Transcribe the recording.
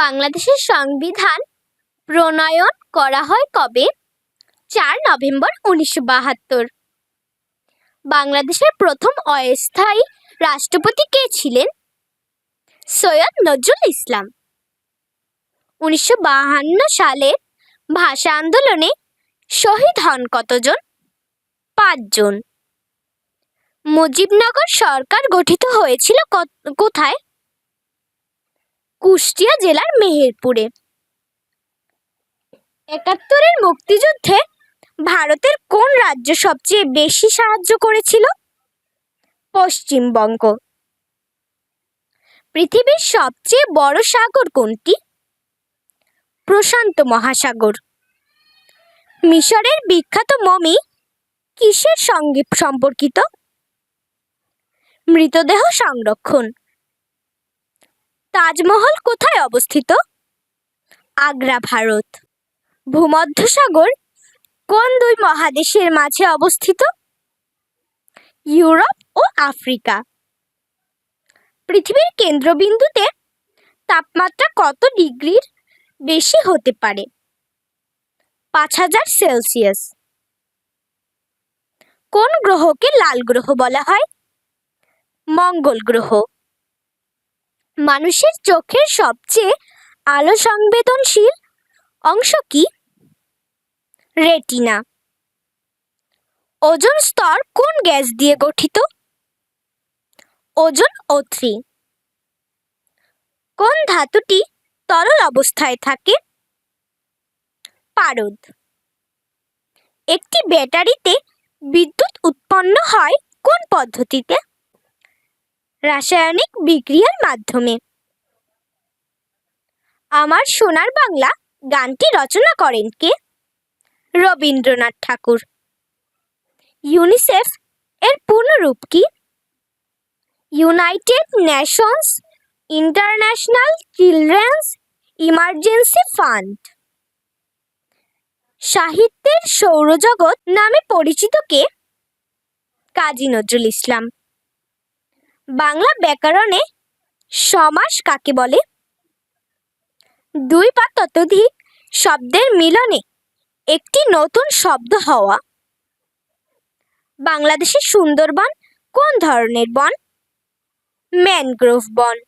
বাংলাদেশের সংবিধান প্রণয়ন করা হয় কবে? চার নভেম্বর উনিশশো বাহাত্তর। বাংলাদেশের প্রথম অস্থায়ী রাষ্ট্রপতি কে ছিলেন? সৈয়দ নজরুল ইসলাম। উনিশশো বাহান্ন সালে ভাষা আন্দোলনে শহীদ হন কতজন? পাঁচজন মুজিবনগর সরকার গঠিত হয়েছিল কোথায়? কুষ্টিয়া জেলার মেহেরপুরে। একাত্তরের মুক্তিযুদ্ধে ভারতের কোন রাজ্য সবচেয়ে বেশি সাহায্য করেছিল? পশ্চিমবঙ্গ। পৃথিবীর সবচেয়ে বড় সাগর কোনটি? প্রশান্ত মহাসাগর। মিশরের বিখ্যাত মমি কিসের সঙ্গে সম্পর্কিত? মৃতদেহ সংরক্ষণ। তাজমহল কোথায় অবস্থিত? আগ্রা, ভারত। ভূমধ্যসাগর কোন দুই মহাদেশের মাঝে অবস্থিত? ইউরোপ ও আফ্রিকা। পৃথিবীর কেন্দ্রবিন্দুতে তাপমাত্রা কত ডিগ্রির বেশি হতে পারে? পাঁচ হাজার সেলসিয়াস। কোন গ্রহকে লাল গ্রহ বলা হয়? মঙ্গল গ্রহ। মানুষের চোখের সবচেয়ে আলো সংবেদনশীল অংশ কি? রেটিনা। ওজোন স্তর কোন গ্যাস দিয়ে গঠিত? ওজন ও থ্রি কোন ধাতুটি তরল অবস্থায় থাকে? পারদ। একটি ব্যাটারিতে বিদ্যুৎ উৎপন্ন হয় কোন পদ্ধতিতে? রাসায়নিক বিক্রিয়ার মাধ্যমে। আমার সোনার বাংলা গানটি রচনা করেন কে? রবীন্দ্রনাথ ঠাকুর। ইউনিসেফ এর পূর্ণরূপ কি? United Nations International Children's Emergency Fund. সাহিত্যের সৌরজগৎ নামে পরিচিত কে? কাজী নজরুল ইসলাম। বাংলা ব্যাকরণে সমাস কাকে বলে? দুই বা ততোধিক শব্দের মিলনে একটি নতুন শব্দ হওয়া। বাংলাদেশের সুন্দরবন কোন ধরনের বন? ম্যানগ্রোভ বন।